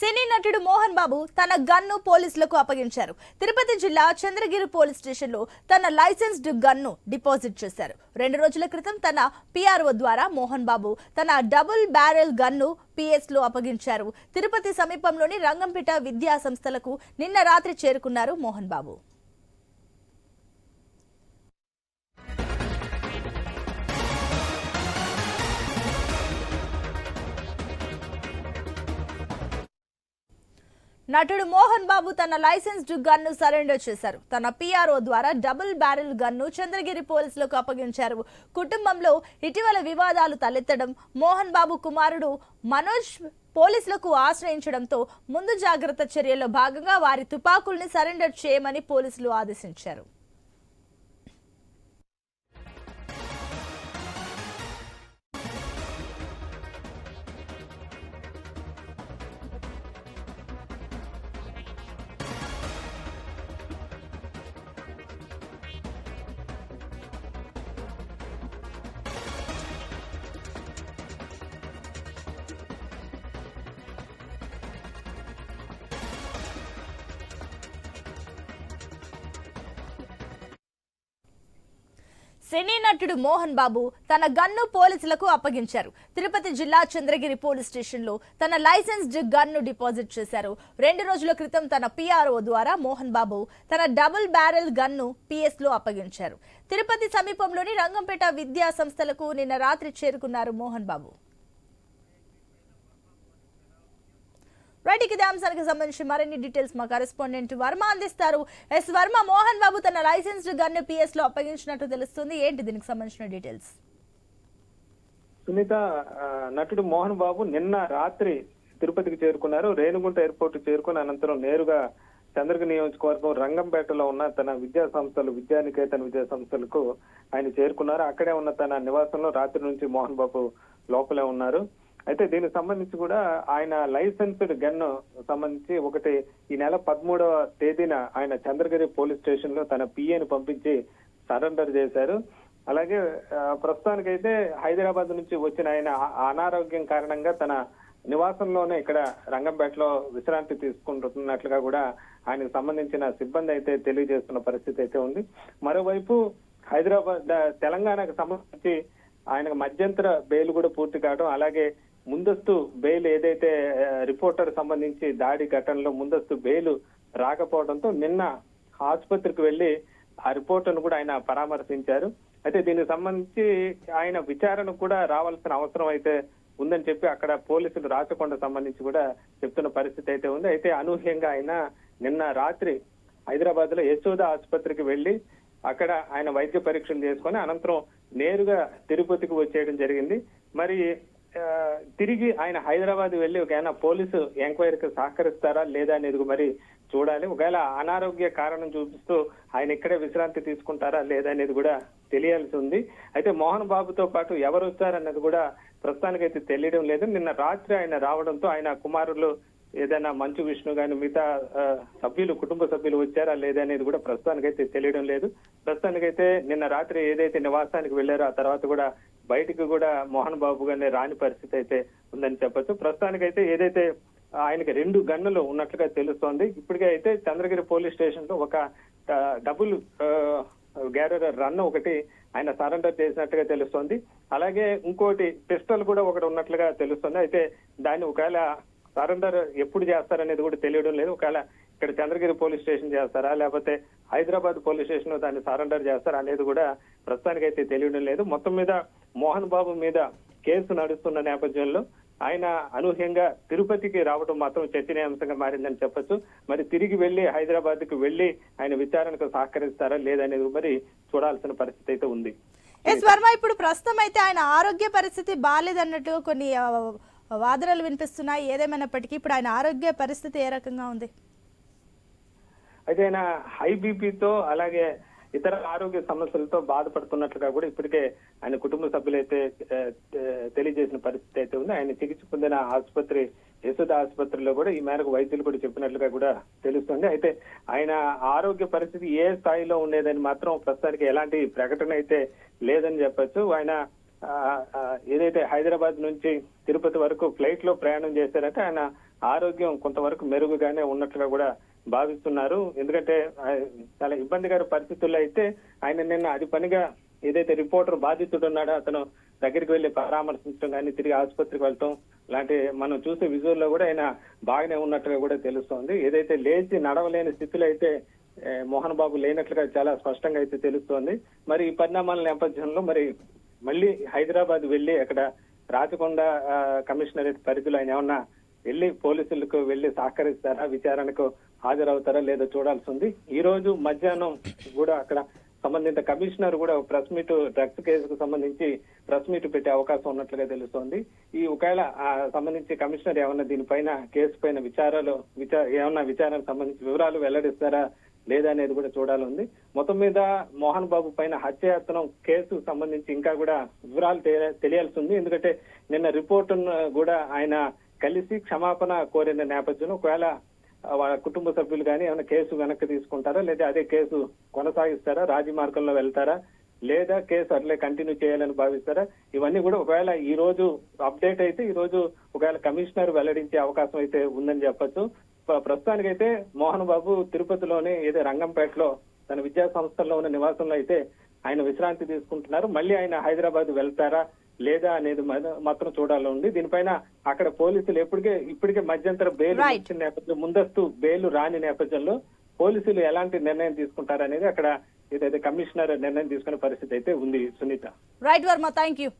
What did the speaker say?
సినీ నటుడు మోహన్ బాబు తన గన్ను పోలీసులకు అప్పగించారు. తిరుపతి జిల్లా చంద్రగిరి పోలీస్ స్టేషన్లో తన లైసెన్స్డ్ గన్ను డిపాజిట్ చేశారు. రెండు రోజుల క్రితం తన పిఆర్ఓ ద్వారా మోహన్ బాబు తన డబుల్ బ్యారెల్ గన్ను పిఎస్లో అప్పగించారు. తిరుపతి సమీపంలోని రంగంపేట విద్యా సంస్థలకు నిన్న రాత్రి చేరుకున్నారు మోహన్ బాబు. నటుడు మోహన్ బాబు తన లైసెన్స్డ్ గన్ను సరెండర్ చేశారు. తన పిఆర్ఓ ద్వారా డబుల్ బ్యారెల్ గన్ను చంద్రగిరి పోలీసులకు అప్పగించారు. కుటుంబంలో ఇటీవల వివాదాలు తలెత్తడం మోహన్ బాబు కుమారుడు మనోజ్ పోలీసులకు ఆశ్రయించడంతో ముందు జాగ్రత్త చర్యల్లో భాగంగా వారి తుపాకుల్ని సరెండర్ చేయమని పోలీసులు ఆదేశించారు. సినీ నటుడు మోహన్ బాబు తన గన్ను పోలీసులకు అప్పగించారు. తిరుపతి జిల్లా చంద్రగిరి పోలీస్ స్టేషన్లో తన లైసెన్స్డ్ గన్ను డిపాజిట్ చేశారు. రెండు రోజుల క్రితం తన పిఆర్ఓ ద్వారా మోహన్ బాబు తన డబుల్ బ్యారెల్ గన్ను పిఎస్లో అప్పగించారు. తిరుపతి సమీపంలోని రంగంపేట విద్యా సంస్థలకు నిన్న రాత్రి చేరుకున్నారు మోహన్ బాబు. రైట్ ఇక అంశానికి సంబంధించి మరిన్ని డీటెయిల్స్ మా కరెస్పాండెంట్ వర్మ అందిస్తారు. ఎస్ వర్మ మోహన్ బాబు తన లైసెన్స్డ్ గన్ను పిఎస్లో అప్పగించినట్టు తెలుస్తుంది. ఏంటి దీనికి సంబంధించిన డీటెయిల్స్? సునీత నటుడు మోహన్ బాబు నిన్న రాత్రి తిరుపతికి చేరుకున్నారు. రేణుగుంట ఎయిర్పోర్ట్ చేరుకుని అనంతరం నేరుగా చంద్రగిరి నియోజకవర్గం రంగంపేటలో ఉన్న తన విద్యా సంస్థలు విద్యానికేతన్ విద్యా సంస్థలకు ఆయన చేరుకున్నారు. అక్కడే ఉన్న తన నివాసంలో రాత్రి నుంచి మోహన్ బాబు లోపలే ఉన్నారు. అయితే దీనికి సంబంధించి కూడా ఆయన లైసెన్స్డ్ గన్ సంబంధించి ఒకటి ఈ నెల పదమూడవ తేదీన ఆయన చంద్రగిరి పోలీస్ స్టేషన్లో తన పిఏని పంపించి సరెండర్ చేశారు. అలాగే ప్రస్తుతానికైతే హైదరాబాద్ నుంచి వచ్చిన ఆయన అనారోగ్యం కారణంగా తన నివాసంలోనే ఇక్కడ రంగంపేటలో విశ్రాంతి తీసుకుంటున్నట్లుగా కూడా ఆయనకు సంబంధించిన సిబ్బంది అయితే తెలియజేస్తున్న పరిస్థితి అయితే ఉంది. మరోవైపు హైదరాబాద్ తెలంగాణకు సంబంధించి ఆయనకు మధ్యంతర బెయిల్ కూడా పూర్తి కావడం అలాగే ముందస్తు బెయిల్ ఏదైతే రిపోర్టర్ సంబంధించి దాడి ఘటనలో ముందస్తు బెయిల్ రాకపోవడంతో నిన్న ఆసుపత్రికి వెళ్ళి ఆ రిపోర్టును కూడా ఆయన పరామర్శించారు. అయితే దీనికి సంబంధించి ఆయన విచారణ కూడా రావాల్సిన అవసరం అయితే ఉందని చెప్పి అక్కడ పోలీసులు రాచకొండ సంబంధించి కూడా చెప్తున్న పరిస్థితి అయితే ఉంది. అయితే అనూహ్యంగా ఆయన నిన్న రాత్రి హైదరాబాద్లో యశోద ఆసుపత్రికి వెళ్ళి అక్కడ ఆయన వైద్య పరీక్షలు చేసుకొని అనంతరం నేరుగా తిరుపతికి వచ్చేయడం జరిగింది. మరి తిరిగి ఆయన హైదరాబాద్ వెళ్ళి ఒకవేళ పోలీసు ఎంక్వైరీకి సహకరిస్తారా లేదా అనేది మరి చూడాలి. ఒకవేళ అనారోగ్య కారణం చూపిస్తూ ఆయన ఇక్కడే విశ్రాంతి తీసుకుంటారా లేదా అనేది కూడా తెలియాల్సి ఉంది. అయితే మోహన్ బాబుతో పాటు ఎవరు వచ్చారన్నది కూడా ప్రస్తుతానికైతే తెలియడం లేదు. నిన్న రాత్రి ఆయన రావడంతో ఆయన కుమారులు ఏదైనా మంచు విష్ణు గాని మిగతా సభ్యులు కుటుంబ సభ్యులు వచ్చారా లేదా అనేది కూడా ప్రస్తుతానికైతే తెలియడం లేదు. ప్రస్తుతానికైతే నిన్న రాత్రి ఏదైతే నివాసానికి వెళ్ళారో ఆ తర్వాత కూడా బయటికి కూడా మోహన్ బాబు గారిని రాని పరిస్థితి అయితే ఉందని చెప్పొచ్చు. ప్రస్తుతానికైతే ఏదైతే ఆయనకి రెండు గన్నులు ఉన్నట్లుగా తెలుస్తోంది. ఇప్పటికే అయితే చంద్రగిరి పోలీస్ స్టేషన్లో ఒక డబుల్ గ్యారర్ రన్ ఒకటి ఆయన సరెండర్ చేసినట్టుగా తెలుస్తోంది. అలాగే ఇంకోటి పిస్టల్ కూడా ఒకటి ఉన్నట్లుగా తెలుస్తుంది. అయితే దాన్ని ఒకవేళ సరెండర్ ఎప్పుడు చేస్తారనేది కూడా తెలియడం లేదు. ఒకవేళ ఇక్కడ చంద్రగిరి పోలీస్ స్టేషన్ చేస్తారా? లేకపోతే హైదరాబాద్ పోలీస్ స్టేషన్ దాన్ని సరెండర్ చేస్తారా అనేది కూడా ప్రస్తుతానికైతే తెలియడం లేదు. మొత్తం మీద మోహన్ బాబు మీద కేసు నడుస్తున్న నేపథ్యంలో ఆయన అనూహ్యంగా తిరుపతికి రావడం మాత్రం చర్చనీయాంశంగా మారిందని చెప్పొచ్చు. మరి తిరిగి వెళ్ళి హైదరాబాద్కు వెళ్ళి ఆయన విచారణకు సహకరిస్తారా లేదనేది మరి చూడాల్సిన పరిస్థితి అయితే ఉంది. ఎస్ వర్మ ఇప్పుడు ప్రస్తుతం అయితే ఆయన ఆరోగ్య పరిస్థితి బాగాలేదన్నట్టు కొన్ని వాదనలు వినిపిస్తున్నాయి. ఏదేమైనప్పటికీ ఇప్పుడు ఆయన ఆరోగ్య పరిస్థితి ఏ రకంగా ఉంది? అయితే ఆయన హై బీపీతో అలాగే ఇతర ఆరోగ్య సమస్యలతో బాధపడుతున్నట్లుగా కూడా ఇప్పటికే ఆయన కుటుంబ సభ్యులైతే తెలియజేసిన పరిస్థితి అయితే ఉంది. ఆయన చికిత్స పొందిన ఆసుపత్రి యశోద ఆసుపత్రిలో కూడా ఈ మేరకు వైద్యులు కూడా చెప్పినట్లుగా కూడా తెలుస్తుంది. అయితే ఆయన ఆరోగ్య పరిస్థితి ఏ స్థాయిలో ఉండేదని మాత్రం ప్రస్తుతానికి ఎలాంటి ప్రకటన అయితే లేదని చెప్పొచ్చు. ఆయన ఏదైతే హైదరాబాద్ నుంచి తిరుపతి వరకు ఫ్లైట్లో ప్రయాణం చేశారంటే ఆయన ఆరోగ్యం కొంతవరకు మెరుగుగానే ఉన్నట్లుగా కూడా భావిస్తున్నారు. ఎందుకంటే చాలా ఇబ్బందికర పరిస్థితుల్లో అయితే ఆయన నిన్న అది పనిగా ఏదైతే రిపోర్టర్ బాధితుడు ఉన్నాడో అతను దగ్గరికి వెళ్ళి పరామర్శించడం కానీ తిరిగి ఆసుపత్రికి వెళ్ళటం లాంటి మనం చూసే విజువల్లో కూడా ఆయన బాగానే ఉన్నట్టుగా కూడా తెలుస్తోంది. ఏదైతే లేచి నడవలేని స్థితిలో అయితే మోహన్ బాబు లేనట్లుగా చాలా స్పష్టంగా అయితే తెలుస్తోంది. మరి ఈ పరిణామాల నేపథ్యంలో మరి మళ్ళీ హైదరాబాద్ వెళ్ళి అక్కడ రాచకొండ కమిషనరేట్ పరిధిలో ఆయన ఏమన్నా వెళ్ళి పోలీసులకు వెళ్ళి సహకరిస్తారా? విచారణకు హాజరవుతారా లేదో చూడాల్సి ఉంది. ఈ రోజు మధ్యాహ్నం కూడా అక్కడ సంబంధిత కమిషనర్ కూడా ప్రెస్ మీట్ డ్రగ్స్ కేసుకు సంబంధించి ప్రెస్ మీట్ పెట్టే అవకాశం ఉన్నట్లుగా తెలుస్తోంది. ఈ ఒకవేళ ఆ సంబంధించి కమిషనర్ ఏమన్నా దీనిపైన కేసు పైన విచారాలు విచార ఏమన్నా విచారణకు సంబంధించి వివరాలు వెల్లడిస్తారా? లేదా అనేది కూడా చూడాలి మొత్తం మీద మోహన్ బాబు పైన హత్యాయత్నం కేసు సంబంధించి ఇంకా కూడా వివరాలు తెలియాల్సి ఉంది ఎందుకంటే నిన్న రిపోర్ట్ కూడా ఆయన కలిసి క్షమాపణ కోరిన నేపథ్యంలో ఒకవేళ వాళ్ళ కుటుంబ సభ్యులు కానీ ఏమైనా కేసు వెనక్కి తీసుకుంటారా? లేదా అదే కేసు కొనసాగిస్తారా? రాజీ మార్గంలో వెళ్తారా? లేదా కేసు అట్లే కంటిన్యూ చేయాలని భావిస్తారా? ఇవన్నీ కూడా ఒకవేళ ఈ రోజు అప్డేట్ అయితే ఈ రోజు ఒకవేళ కమిషనర్ వెల్లడించే అవకాశం అయితే ఉందని చెప్పొచ్చు. ప్రస్తుతానికైతే మోహన్ బాబు తిరుపతిలోని ఏదో రంగంపేటలో తన విద్యా సంస్థల్లో ఉన్న నివాసంలో అయితే ఆయన విశ్రాంతి తీసుకుంటున్నారు. మళ్ళీ ఆయన హైదరాబాద్ వెళ్తారా లేదా అనేది మాత్రం చూడాలి ఉంది. దీనిపైన అక్కడ పోలీసులు ఎప్పటికే ఇప్పటికే మధ్యంతర బెయిల్. ఇచ్చిన నేపథ్యం ముందస్తు బెయిల్ రాని నేపథ్యంలో పోలీసులు ఎలాంటి నిర్ణయం తీసుకుంటారనేది అక్కడ ఏదైతే కమిషనర్ నిర్ణయం తీసుకునే పరిస్థితి అయితే ఉంది Sunitha. Right Varma thank you